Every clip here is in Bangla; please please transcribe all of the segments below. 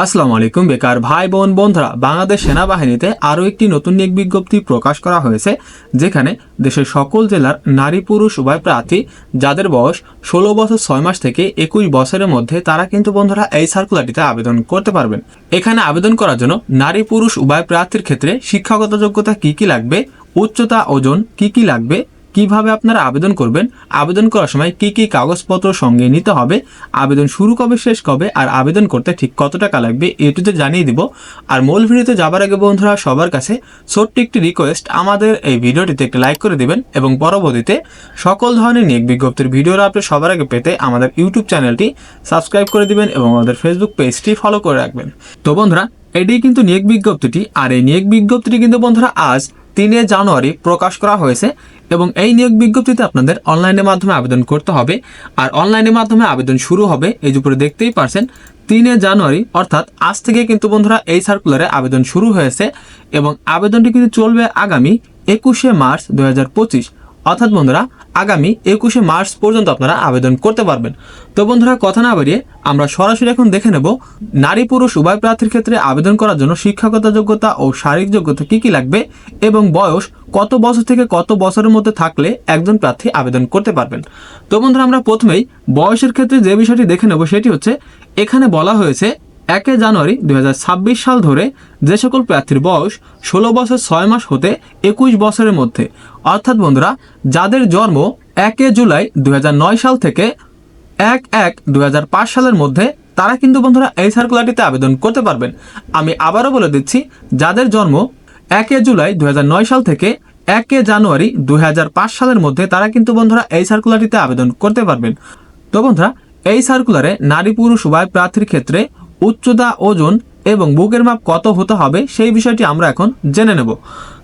আসসালামু আলাইকুম, বেকার ভাই বোন বন্ধুরা। বাংলাদেশ সেনাবাহিনীতে আরও একটি নতুন নিয়োগ বিজ্ঞপ্তি প্রকাশ করা হয়েছে, যেখানে দেশের সকল জেলার নারী পুরুষ উভয় প্রার্থী, যাদের বয়স ষোলো বছর ছয় মাস থেকে একুশ বছরের মধ্যে, তারা কিন্তু বন্ধুরা এই সার্কুলারটিতে আবেদন করতে পারবেন। এখানে আবেদন করার জন্য নারী পুরুষ উভয় প্রার্থীর ক্ষেত্রে শিক্ষাগত যোগ্যতা কি কি লাগবে, উচ্চতা, ওজন কি কি লাগবে কীভাবে আপনারা আবেদন করবেন, আবেদন করার সময় কি কি কাগজপত্র সঙ্গে নিতে হবে, আবেদন শুরু কবে, শেষ কবে, আর আবেদন করতে ঠিক কত টাকা লাগবে এটুতে জানিয়ে দিব। আর মূল ভিডিওতে যাবার আগে বন্ধুরা, সবার কাছে ছোট্ট একটি রিকোয়েস্ট আমাদের এই ভিডিওটিতে একটি লাইক করে দিবেন এবং পরবর্তীতে সকল ধরনের নিয়োগ বিজ্ঞপ্তির ভিডিওরা আপনি সবার আগে পেতে আমাদের ইউটিউব চ্যানেলটি সাবস্ক্রাইব করে দিবেন এবং আমাদের ফেসবুক পেজটি ফলো করে রাখবেন। তো বন্ধুরা এটি কিন্তু নিয়োগ বিজ্ঞপ্তিটি, আর এই নিয়োগ বিজ্ঞপ্তিটি কিন্তু বন্ধুরা আজ তিনে জানুয়ারি প্রকাশ করা হয়েছে এবং এই নিয়োগ বিজ্ঞপ্তিতে আপনাদের অনলাইনের মাধ্যমে আবেদন করতে হবে। আর অনলাইনের মাধ্যমে আবেদন শুরু হবে, এই উপরে দেখতেই পারছেন, তিনে জানুয়ারি, অর্থাৎ আজ থেকে কিন্তু বন্ধুরা এই সার্কুলারে আবেদন শুরু হয়েছে এবং আবেদনটি কিন্তু চলবে আগামী একুশে মার্চ দু হাজার পঁচিশ। অর্থাৎ বন্ধুরা আগামী একুশে মার্চ পর্যন্ত আপনারা আবেদন করতে পারবেন। তো বন্ধুরা, কথা না বাড়িয়ে আমরা সরাসরি এখন দেখে নেব নারী পুরুষ উভয় প্রার্থীর ক্ষেত্রে আবেদন করার জন্য শিক্ষাগত যোগ্যতা ও শারীরিক যোগ্যতা কী কী লাগবে এবং বয়স কত বছর থেকে কত বছরের মধ্যে থাকলে একজন প্রার্থী আবেদন করতে পারবেন। তো বন্ধুরা, আমরা প্রথমেই বয়সের ক্ষেত্রে যে বিষয়টি দেখে নেব সেটি হচ্ছে, এখানে বলা হয়েছে একে জানুয়ারি দু হাজার ছাব্বিশ সাল ধরে যে সকল প্রার্থীর বয়স ষোলো বছর ছয় মাস হতে একুশ বছরের মধ্যে। অর্থাৎ বন্ধুরা, যাদের জন্ম একে জুলাই দু হাজার নয় সাল থেকে এক এক দুই সালের মধ্যে, তারা কিন্তু বন্ধুরা এই সার্কুলারটিতে আবেদন করতে পারবেন। আমি আবারও বলে দিচ্ছি, যাদের জন্ম একে জুলাই দু হাজার নয় সাল থেকে একে জানুয়ারি দু হাজার পাঁচ সালের মধ্যে, তারা কিন্তু বন্ধুরা এই সার্কুলারটিতে আবেদন করতে পারবেন। তো বন্ধুরা, এই সার্কুলারে নারী পুরুষ উভয় প্রার্থীর ক্ষেত্রে উচ্চতা, ওজন এবং বুকের মাপ কত হতে হবে সেই বিষয়টি আমরা এখন জেনে নেব।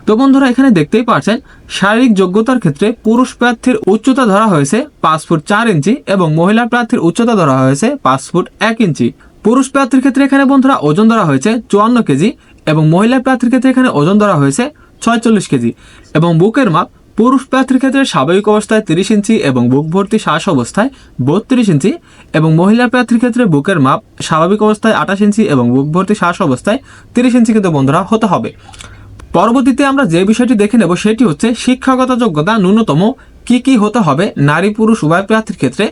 তো বন্ধুরা, এখানে দেখতেই পাচ্ছেন, শারীরিক যোগ্যতার ক্ষেত্রে পুরুষ প্রার্থীর উচ্চতা ধরা হয়েছে পাঁচ ফুট চার ইঞ্চি এবং মহিলা প্রার্থীর উচ্চতা ধরা হয়েছে পাঁচ ফুট এক ইঞ্চি। পুরুষ প্রার্থীর ক্ষেত্রে এখানে বন্ধুরা ওজন ধরা হয়েছে চুয়ান্ন কেজি এবং মহিলা প্রার্থীর ক্ষেত্রে এখানে ওজন ধরা হয়েছে ছয়চল্লিশ কেজি এবং বুকের মাপ পুরুষ প্রার্থীর ক্ষেত্রে স্বাভাবিক অবস্থায় তিরিশ ইঞ্চি এবং বুক ভর্তি শ্বাস অবস্থায় বত্রিশ ইঞ্চি এবং মহিলা প্রার্থীর ক্ষেত্রে বুকের মাপ স্বাভাবিক অবস্থায় আঠাশ ইঞ্চি এবং বুক ভর্তি শ্বাস অবস্থায় তিরিশ ইঞ্চি কিন্তু বন্ধুরা হতে হবে। পরবর্তীতে আমরা যে বিষয়টি দেখে নেব সেটি হচ্ছে শিক্ষাগত যোগ্যতা ন্যূনতম কি কি হতে হবে, নারী পুরুষ উভয় প্রার্থীর ক্ষেত্রে,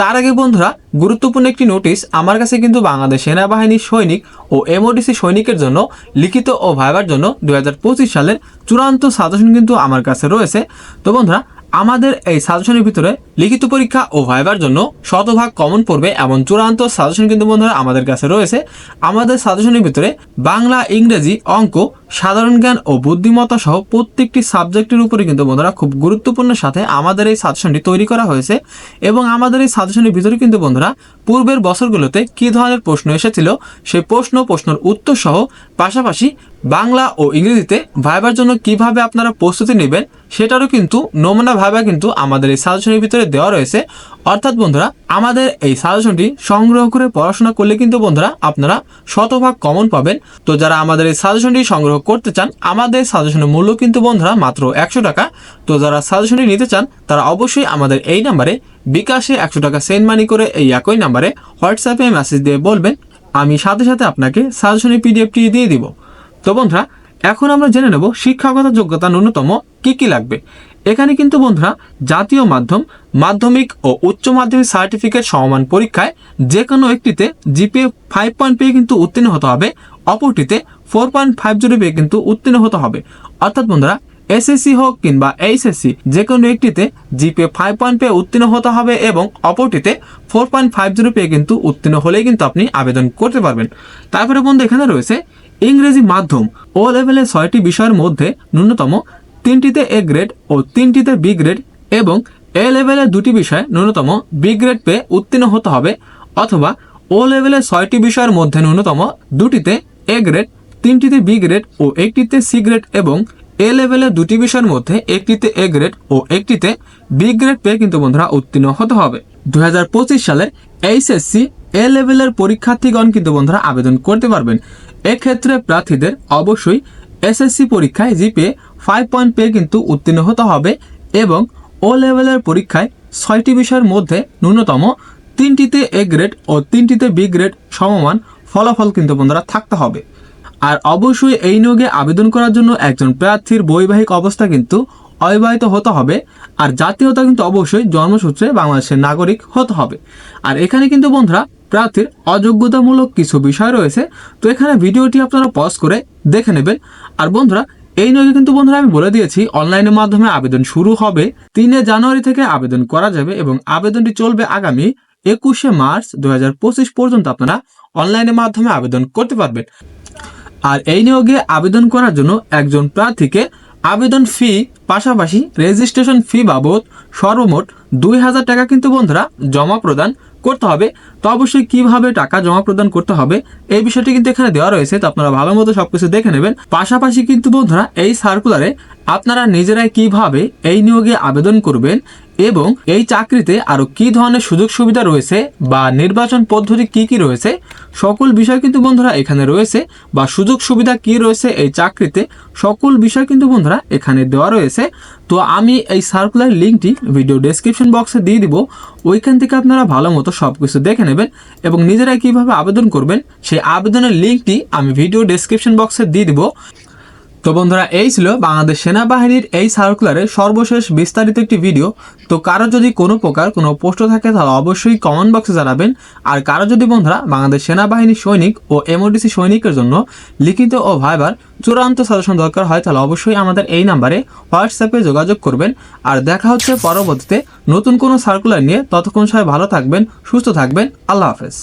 তার আগে বন্ধুরা, গুরুত্বপূর্ণ একটি নোটিশ আমার কাছে কিন্তু বাংলাদেশ সেনাবাহিনীর সৈনিক ও এমওডিসি সৈনিকের জন্য, লিখিত ও ভাইবার জন্য দু হাজার পঁচিশ সালের চূড়ান্ত সাজেশন কিন্তু আমার কাছে রয়েছে। তো বন্ধুরা, আমাদের এই সাজেশনের ভিতরে লিখিত পরীক্ষা ও ভাইবার জন্য শতভাগ কমন পড়বে এমন চূড়ান্ত সাজেশন কিন্তু বন্ধুরা আমাদের কাছে রয়েছে। আমাদের সাজেশনের ভিতরে বাংলা ইংরেজি অঙ্ক সাধারণ জ্ঞান ও বুদ্ধিমত্তা সহ প্রত্যেকটি সাবজেক্টের উপরে কিন্তু বন্ধুরা খুব গুরুত্বপূর্ণ সাথে আমাদের এই সাজেশনটি তৈরি করা হয়েছে এবং আমাদের এই সাজেশনের ভিতরে কিন্তু বন্ধুরা পূর্বের বছরগুলোতে কী ধরনের প্রশ্ন এসেছিল? সেই প্রশ্ন প্রশ্নের উত্তর সহ পাশাপাশি বাংলা ও ইংরেজিতে ভাইবার জন্য কীভাবে আপনারা প্রস্তুতি নেবেন, সেটারও কিন্তু নমুনা ভাইবা কিন্তু আমাদের এই সাজেশনের ভিতরে দেওয়া রয়েছে। অর্থাৎ বন্ধুরা, আমাদের এই সাজেশনটি সংগ্রহ করে পড়াশোনা করলে কিন্তু বন্ধুরা আপনারা শতভাগ কমন পাবেন। তো যারা আমাদের এই সাজেশনটি সংগ্রহ করতে চান, আমাদের সাজেশনের মূল্য কিন্তু বন্ধুরা মাত্র একশো টাকা। তো যারা সাজেশনটি নিতে চান, তারা অবশ্যই আমাদের এই নাম্বারে বিকাশে একশো টাকা সেন্ড মানি করে এই একই নাম্বারে হোয়াটসঅ্যাপে মেসেজ দিয়ে বলবেন, আমি সাথে সাথে আপনাকে সাজেশনের পিডিএফটি দিয়ে দিব। তো বন্ধুরা, এখন আমরা জেনে নেব শিক্ষাগত যোগ্যতা ন্যূনতম কি কি লাগবে। এখানে কিন্তু বন্ধুরা, জাতীয় মাধ্যম, মাধ্যমিক ও উচ্চ মাধ্যমিক সার্টিফিকেট সমমান পরীক্ষায় যে কোনো একটিতে জিপিএ ফাইভ পয়েন্ট পেয়ে কিন্তু উত্তীর্ণ হতে হবে, অপরটিতে ফোর পয়েন্ট ফাইভ জিরো পেয়ে কিন্তু উত্তীর্ণ হতে হবে। অর্থাৎ বন্ধুরা এসএসসি হোক কিংবা এইচএসসি যে কোনো একটিতে জিপিএ ফাইভ পয়েন্ট পেয়ে উত্তীর্ণ হতে হবে এবং অপরটিতে ফোর পয়েন্ট ফাইভ জিরো পেয়ে কিন্তু উত্তীর্ণ হলেই কিন্তু আপনি আবেদন করতে পারবেন। তারপরে বন্ধু, এখানে রয়েছে ইংরেজি মাধ্যম। ও লেভেলের ছয়টি বিষয়ের মধ্যে ন্যূনতম তিনটিতে এ গ্রেড ও তিনটিতে বি গ্রেড এবং এ লেভেলের দুটি বিষয়ে ন্যূনতম বি গ্রেড পেয়ে উত্তীর্ণ হতে হবে অথবা ও লেভেলের ছয়টি বিষয়ের মধ্যে ন্যূনতম দুটিতে এ গ্রেড তিনটিতে বি গ্রেড ও একটিতে সি গ্রেড এবং এ লেভেলের দুটি বিষয়ের মধ্যে একটিতে এ গ্রেড ও একটিতে বি গ্রেড পেয়ে কিন্তু বন্ধুরা উত্তীর্ণ হতে হবে। দু সালের এইচএসসি এ লেভেলের পরীক্ষার্থীগণ কিন্তু বন্ধুরা আবেদন করতে পারবেন। এক্ষেত্রে প্রার্থীদের অবশ্যই এসএসসি পরীক্ষায় জিপিএ ফাইভ পয়েন্ট পেয়ে কিন্তু উত্তীর্ণ হতে হবে এবং ও লেভেলের পরীক্ষায় ছয়টি বিষয়ের মধ্যে ন্যূনতম তিনটিতে এ গ্রেড ও তিনটিতে বি গ্রেড সমমান ফলাফল কিন্তু বন্ধুরা থাকতে হবে। আর অবশ্যই এই নিয়োগে আবেদন করার জন্য একজন প্রার্থীর বৈবাহিক অবস্থা কিন্তু অবিবাহিত হতে হবে, আর জাতীয়তা কিন্তু অবশ্যই জন্মসূত্রে বাংলাদেশের নাগরিক হতে হবে। আর এখানে কিন্তু বন্ধুরা, প্রার্থীর অযোগ্যতামূলক কিছু বিষয় রয়েছে, তো এখানে ভিডিওটি আপনারা পজ করে দেখে নেবেন। আর বন্ধুরা, এই নিয়োগে কিন্তু বন্ধুরা আমি বলে দিয়েছি অনলাইনের মাধ্যমে আবেদন শুরু হবে, তিনে জানুয়ারি থেকে আবেদন করা যাবে এবং আবেদনটি চলবে আগামী একুশে মার্চ দু হাজার পঁচিশ পর্যন্ত আপনারা অনলাইনের মাধ্যমে আবেদন করতে পারবেন। আর এই নিয়োগে আবেদন করার জন্য একজন প্রার্থীকে আবেদন ফি পাশাপাশি রেজিস্ট্রেশন ফি বাবদ সর্বমোট দুই হাজার টাকা কিন্তু বন্ধুরা জমা প্রদান করতে হবে। তো অবশ্যই কীভাবে টাকা জমা প্রদান করতে হবে এই বিষয়টি কিন্তু এখানে দেওয়া রয়েছে। তো আপনারা ভালো মতো সবকিছু দেখে নেবেন। পাশাপাশি কিন্তু বন্ধুরা এই সার্কুলারে আপনারা নিজেরাই কীভাবে এই নিয়োগে আবেদন করবেন এবং এই চাকরিতে আরও কি ধরনের সুযোগ সুবিধা রয়েছে বা নির্বাচন পদ্ধতি কি কি রয়েছে, সকল বিষয় কিন্তু বন্ধুরা এখানে রয়েছে বা সুযোগ সুবিধা কি রয়েছে এই চাকরিতে, সকল বিষয় কিন্তু বন্ধুরা এখানে দেওয়া রয়েছে। তো আমি এই সার্কুলার লিঙ্কটি ভিডিও ডেসক্রিপশন বক্সে দিয়ে দিব, ওইখান থেকে আপনারা ভালো মতো সব কিছু দেখে নেবেন এবং নিজেরাই কীভাবে আবেদন করবেন, সেই আবেদনের লিঙ্কটি আমি ভিডিও ডেসক্রিপশন বক্সে দিয়ে দিব। তো বন্ধুরা, এই ছিল বাংলাদেশ সেনাবাহিনীর এই সার্কুলারের সর্বশেষ বিস্তারিত একটি ভিডিও তো কারও যদি কোনো প্রকার কোনো প্রশ্ন থাকে, তাহলে অবশ্যই কমেন্ট বক্সে জানাবেন। আর কারও যদি বন্ধুরা বাংলাদেশ সেনাবাহিনী সৈনিক ও এমওডিসি সৈনিকের জন্য লিখিত ও ভাইবার চূড়ান্ত সাজেশন দরকার হয়, তাহলে অবশ্যই আমাদের এই নাম্বারে হোয়াটসঅ্যাপে যোগাযোগ করবেন। আর দেখা হচ্ছে পরবর্তীতে নতুন কোনো সার্কুলার নিয়ে। ততক্ষণ সবাই ভালো থাকবেন, সুস্থ থাকবেন। আল্লাহ হাফেজ।